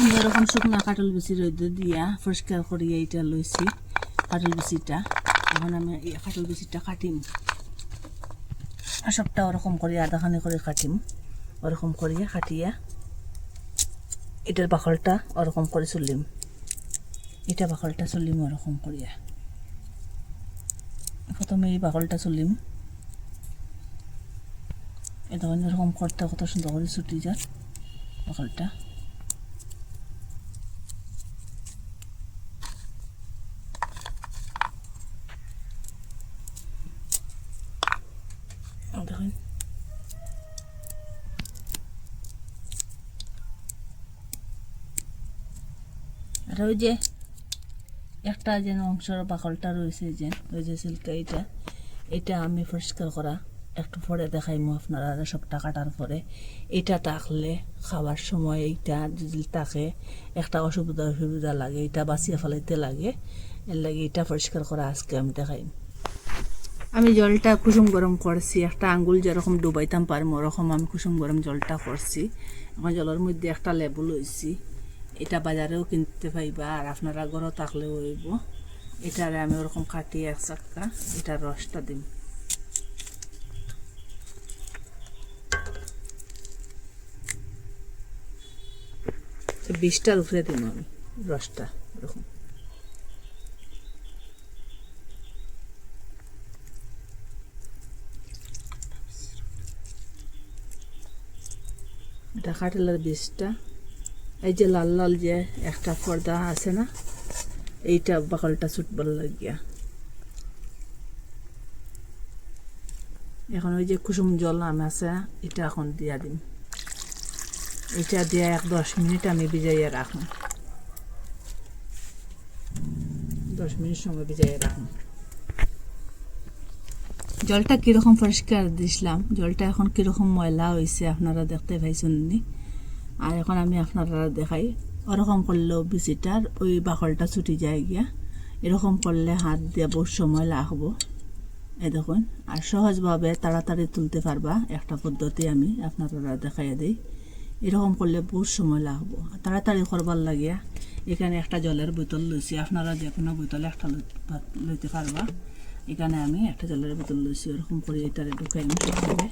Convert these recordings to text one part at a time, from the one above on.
আমরা এরকম শুকনা কাটল বিচি রোদে দিয়া পরিষ্কার করিয়া এটা লইছি কাটল বিচিটা। এখন আমি কাটল বিচিটা কাটিম। সবটা ওরকম করে আধাখানি করে কাটিম। ওরকম করিয়া কাটিয়া এটার বাকলটা ওরকম করে চলিম। এটা বাকলটা চলিম ওরকম করিয়া। প্রথমে এই বাকলটা চলিম। এটা এরকম করতে কত সুন্দর করে ছুটি যায় বাকলটা দেখুন আর ওই যে একটা যেন অংশের বাকলটা রয়েছে যে, ওই যে সিল্কা এটা এটা আমি পরিষ্কার করা একটু পরে দেখাইমু আপনারা সবটা কাটার পরে। এটা টাকলে খাওয়ার সময় এইটা যদি তাকে একটা অসুবিধা অসুবিধা লাগে, এটা বাঁচিয়ে ফেলাইতে লাগে, এর লাগে এটা পরিষ্কার করা আজকে আমি দেখাইম। আমি জলটা কুসুম গরম করছি, একটা আঙ্গুল যেরকম ডুবাইতাম পারম, ওরকম আমি কুসুম গরম জলটা করছি। আমার জলের মধ্যে একটা লেবু লইছি। এটা বাজারেও কিনতে পাইবা, আর আপনারা ঘরও থাকলেও হইব। এটারে আমি ওরকম কাটিয়ে এক চাক্কা, এটার রসটা দিম। বিষটার উপরে দিম আমি, রসটা, এরকম। এটা কাঁঠালের বীজটা এই যে লাল লাল যে একটা পর্দা আছে না, এইটা বাকলটা ছুটবার লাগিয়া। এখন ওই যে কুসুম জল নাম আছে, এটা এখন দিয়া দিন এটা দিয়ে এক দশ মিনিট আমি ভিজাইয়া রাখুন দশ মিনিট সময় ভিজাইয়া রাখুন জলটা কীরকম পরিষ্কার দিছিলাম? জলটা এখন কীরকম ময়লা হয়েছে আপনারা দেখতে পাইছেন নি? আর এখন আমি আপনারা দেখাই। ওরকম করলেও বিচিটার ওই বাকলটা ছুটি যায় গিয়া, এরকম করলে হাত দিয়ে বহু সময় লাগবো। এ দেখুন, আর সহজভাবে তাড়াতাড়ি তুলতে পারবা একটা পদ্ধতি আমি আপনারা দেখাইয়া দিই। এরকম করলে বহুত সময় লাগবো। তাড়াতাড়ি করবার লাগিয়া এখানে একটা জলের বোতল লইছি। আপনারা যে কোনো বোতলে একটা লইতে পারবা। এখানে আমি একটা জলের বোতল লইছি। ওরকম করে এটারে ঢুকাই সবভাবে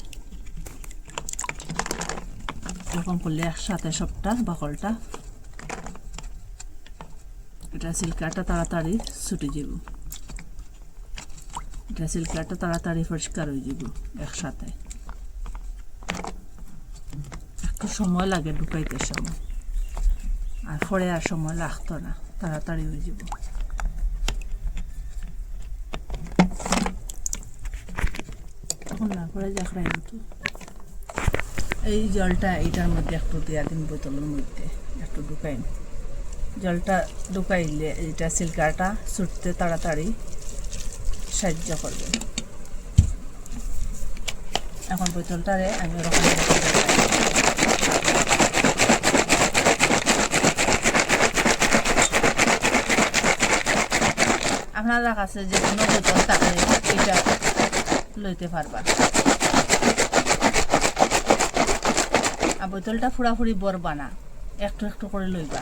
এরকম করলে একসাথে সবটা, বাকলটা। এটা সিল্কাটা তাড়াতাড়ি ছুটে যাব এটা সিল্কাটা তাড়াতাড়ি পরিষ্কার হয়ে যাব একসাথে। একটু সময় লাগে ঢুকাইতে সময়। আর পরে আর সময় লাগতো না, তাড়াতাড়ি হয়ে যাব তখন না পরে যাকরাই মতো এই জলটা এইটার মধ্যে একটু দেওয়া দিন বোতলের মধ্যে একটু ঢুকাইন জলটা ঢুকাইলে এটা সিল্কাটা ছুটতে তাড়াতাড়ি সাহায্য করবে। এখন বোতলটারে আমি ওরকম আপনারা কাছে যে কোনো বোতল থাকলে এটা লইতে পারবা। আর বোতলটা ফুরাফুরি বরবা না। একটু একটু করে লইবা।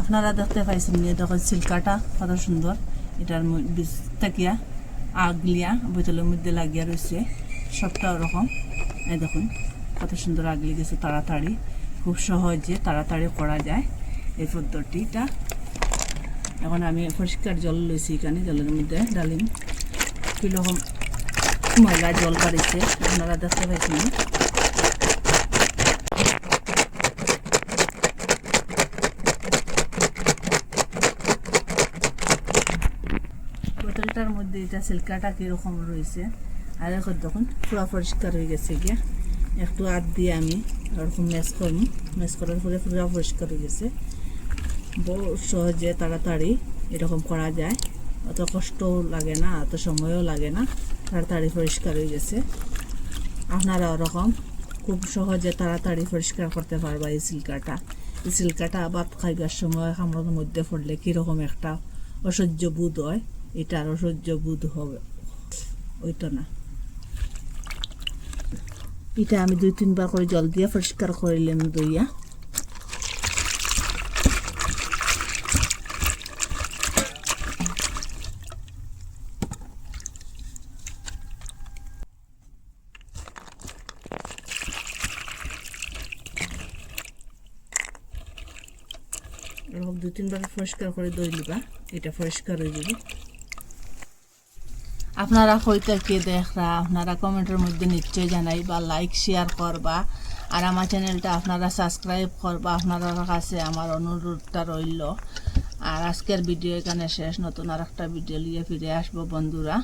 আপনারা দেখতে পাইছেন দেখুন সিল্কাটা কত সুন্দর। এটার থাকিয়া আগলিয়া বোতলের মধ্যে লাগিয়া রয়েছে। সবটা ওরকম। এই দেখুন কত সুন্দর আগলি গেছে তাড়াতাড়ি। খুব সহজে তাড়াতাড়ি করা যায় এই পদ্ধতিটা। এখন আমি পরিষ্কার জল লইছি এখানে, জলের মধ্যে ডালিম। কীরকম ময়লা জল বাড়িছে আপনারা দেখতে পাইছেন বোতলটার মধ্যে এটা সিল্কাটা কীরকম রয়েছে। আর এখন দেখুন, পুরো পরিষ্কার হয়ে গেছে গিয়া। একটু হাত দিয়ে আমি ওরকম ম্যাচ করব। ম্যাচ করার পরে পুরো পরিষ্কার হয়ে গেছে। বহু সহজে তাড়াতাড়ি এরকম করা যায়। অত কষ্টও লাগে না, অত সময়ও লাগে না। তাড়াতাড়ি পরিষ্কার হয়ে গেছে। আপনারা ওরকম খুব সহজে তাড়াতাড়ি পরিষ্কার করতে পারবা এই সিল্কাটা। এই সিল্কাটা ভাত খাইবার সময় কামড়ের মধ্যে পড়লে কীরকম একটা অসহ্য বোধ হয়, এটা আর অসহ্য বোধ হবে, ওইটা না। এটা আমি দুই তিনবার করে জল দিয়ে পরিষ্কার করিলাম দইয়া এরকম দুই তিনবার পরিষ্কার করে দই লিবা এটা পরিষ্কার হয়ে যাবে। আপনারা হয়তো কে দেখরা, আপনারা কমেন্টের মধ্যে নিশ্চয়ই জানাই বা লাইক শেয়ার করবা। আর আমার চ্যানেলটা আপনারা সাবস্ক্রাইব করবা আপনাদের কাছে আমার অনুরোধটা রইল। আর আজকের ভিডিও এখানে শেষ, নতুন আর একটা ভিডিও নিয়ে ফিরে আসব, বন্ধুরা।